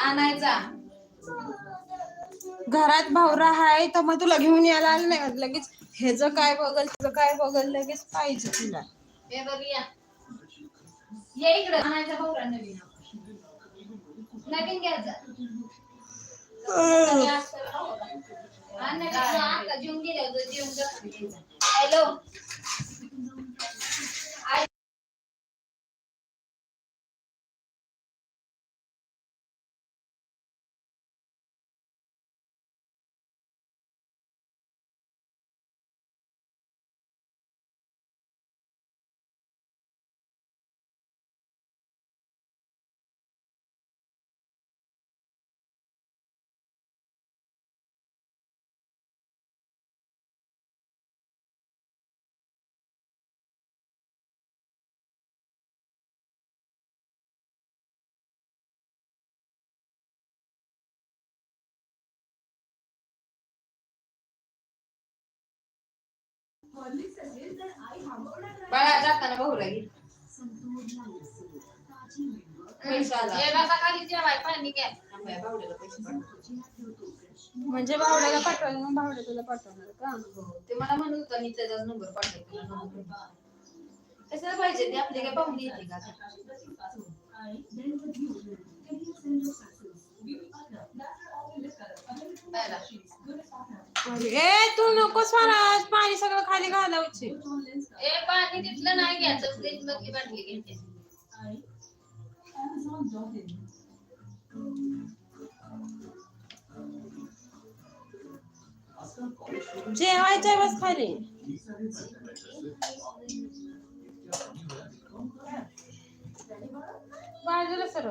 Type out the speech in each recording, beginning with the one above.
आणायचा. घरात भाऊ हाय तर मग तुला घेऊन यायला लगेच ह्याच काय बघल तुझं काय बघल लगेच पाहिजे तुला. हे या इकडं आणायचा नवीन नवीन घ्यायचा. आता जेवून गेले होते जेवून हॅलो. भावड्याला पैसे पाठव. म्हणजे भावड्याला पाठवायला मग भावड्या तुला पाठवणार का? ते मला म्हणत होता मी त्याचा नंबर पाठवतो कशाला पाहिजे ते? आपली काय पाहुणे येते का? पाहिला. ए तू नकोस मला पाणी सगळं खाली घालावचे. ए पाणी तिथलं नाही घ्यायचं फ्रीज मधली बाटली घ्यायची जेवायच्या बस खाली. बाजूला सर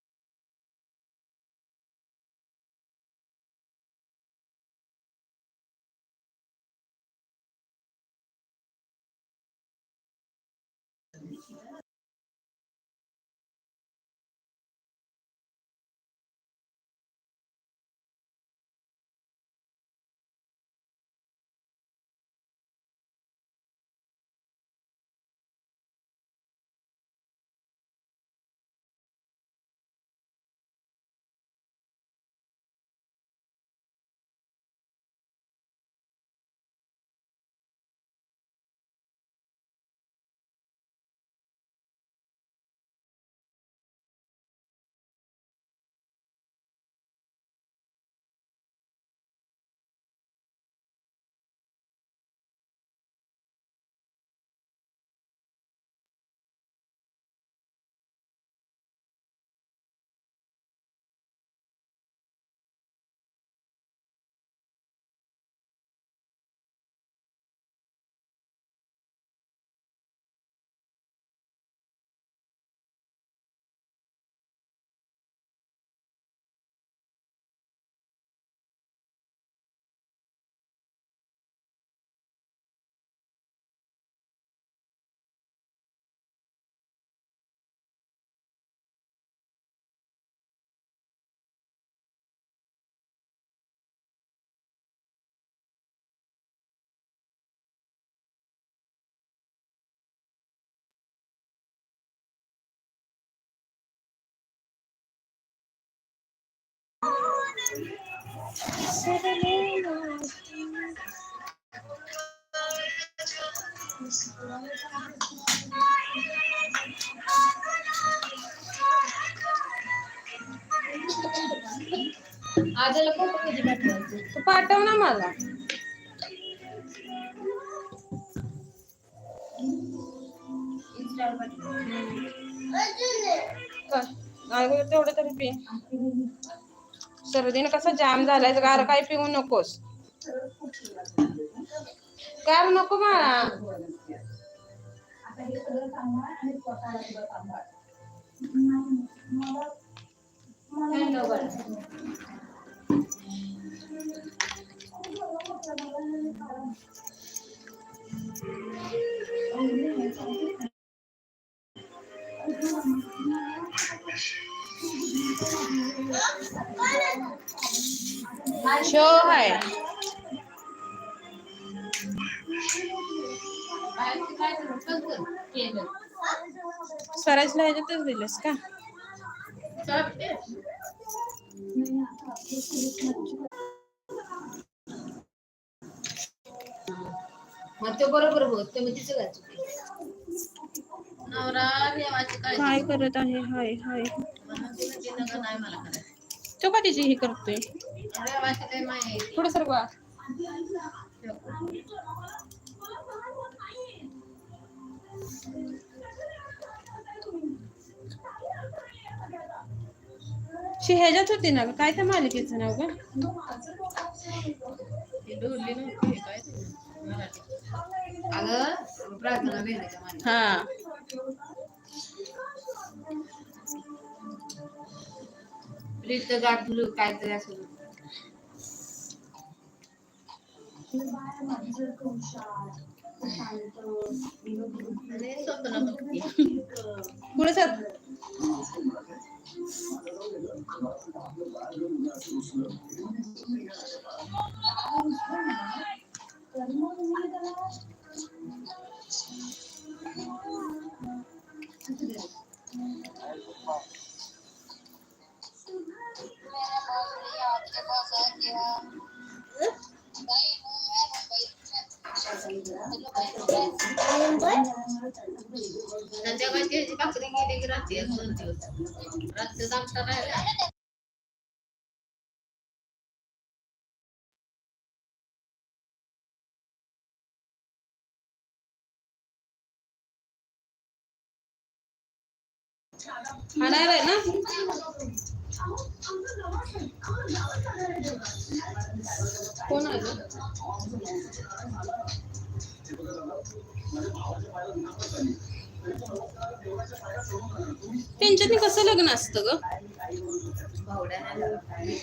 आजला फोटो कधी पाठवायचे? तू पाठव ना मला. तेवढं तरी पी. सर्दीनं कसं जाम झालाय गार काय पिऊ नकोस गार नको बाळा Thank you. शो? केलं. सरायला ह्याच्यातच दिलेस का. मग ते बरोबर ते तिचं काय करत आहे हाय हाय म्हणून तिनं तिनं का नाही मला करायचं तो का तिची हे करतोय? देवाची काही माय आहे. ती. थोडं सर बा शी ह्याच्यात होती ना ग? काय त्या मालिकेचं नाव ग? ती डोरली नव्हती हे काय ते? मराठी. अगं प्रार्थना हा. प्रीत गाठलू काहीतरी असं आणि स्वप्न बघते. पुढे सर संध्याकाळची भाकरी गेली की रात्री दोन दिवस आमचा राहिला ना? कोण आहे त्यांच्यातनी कसं लग्न असतं ग? भावड्यानं मी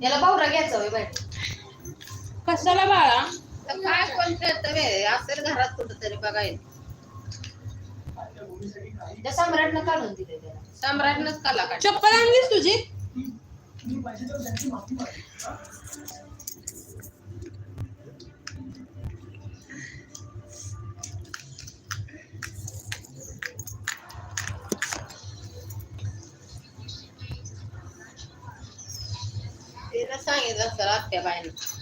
याला भावरा घ्यायचा होय बाई. कशाला बाळा? तर काय कोण बे असेल घरात कुठं तरी बघायला. त्या सम्राटनं काढून दिले त्याला. सम्राटनंच कला काढ चप्पल आणलीस तुझी? तिला सांगितलं असतं आत्या बाईनं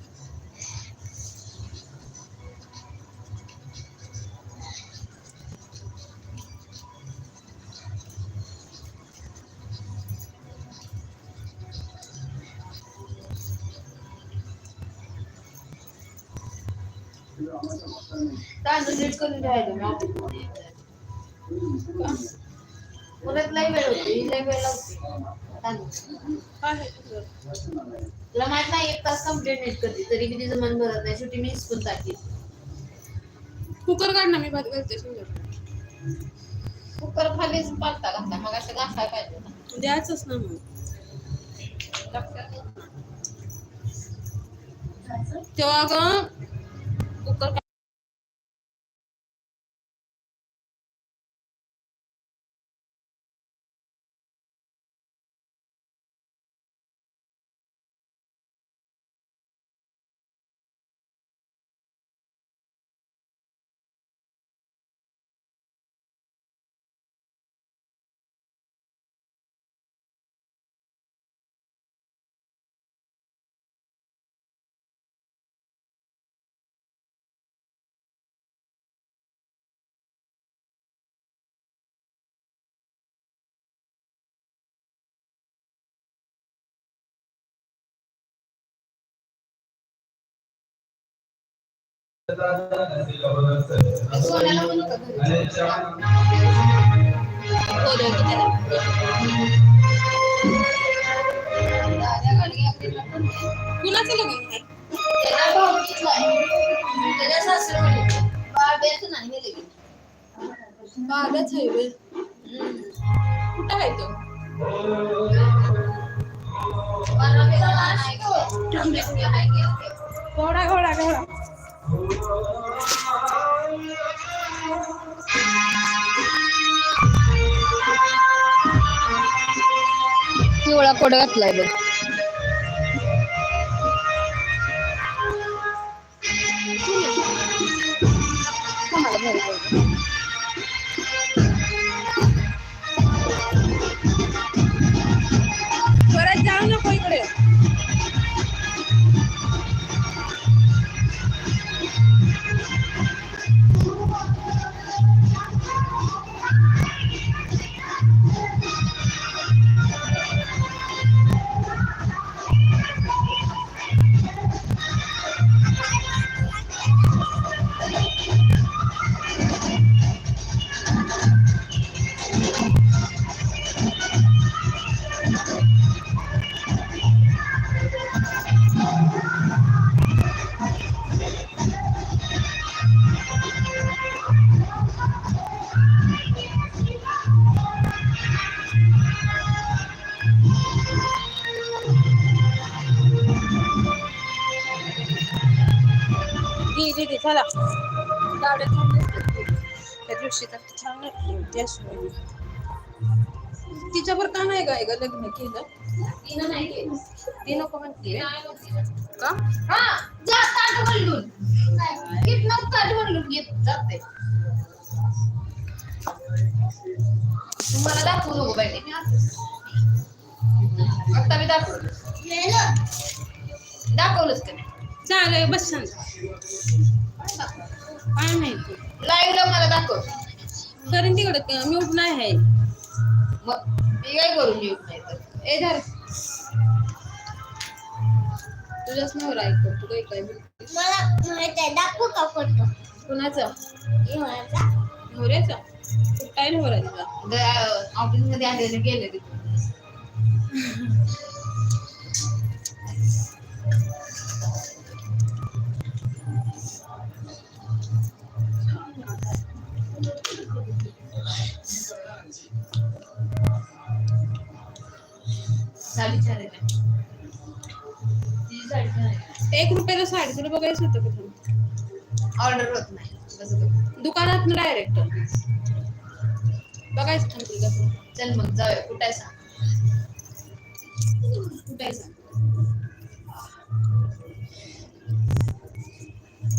तांदूळ नीट करून ठेवायचं लई वेळ होते लई वेळ तांदूळ तुला माहीत नाही एक तास कंप्लीट नीट करते तरी बी तिचं मन भरत नाही. शेवटी मी टाकते कुकर काढ ना मी भात घालते कुकर खालीच पालता घातला मग असं घासाय पाहिजे द्यायचंच ना मग. तेव्हा ग कुकर कुणाचं लग्न आहे त्याला भाऊकीतलं आहे. त्याच्या सासरवाडीचं. बाब्याचं नाही हे लगीन. बागाच आहे व्हय. हम्म. कुठं आहे तो बारावीला नाही का? आहे की? घोडा घोडा घोडा पिवळा कोड घातलाय बघ. थांबल्या. त्या दिवशी तर छान. तिच्यावर का नाही गाय ग लग्न केलं तिनं नाही केलं. ती नको म्हणते. का हा, जा ताट घेत जाते. तुम्हाला दाखवू नको बाई मी आता. मी दाखवलं दाखवलंच का नाही चालेल बस शांत काय माहिती? लाईव्हला मला दाखव. कारण तिकडे म्यूट नाही आहे. मग मी काय करून येऊ नाही तर? ए धर. तुझ्याच नवरा ऐकतो तू काही काय बोलते मला माहीत आहे दाखवू का फोटो कुणाचा? नवऱ्याचा? काय नवरा तिचा ऑफिसमध्ये आलेले गेले तिथे. एक रुपयाला साडी तुला बघायचं होतं का. ऑर्डर होत नाही? दुकानात डायरेक्ट बघायचं. चल मग जाऊया कुठे सांग कुठे सांग.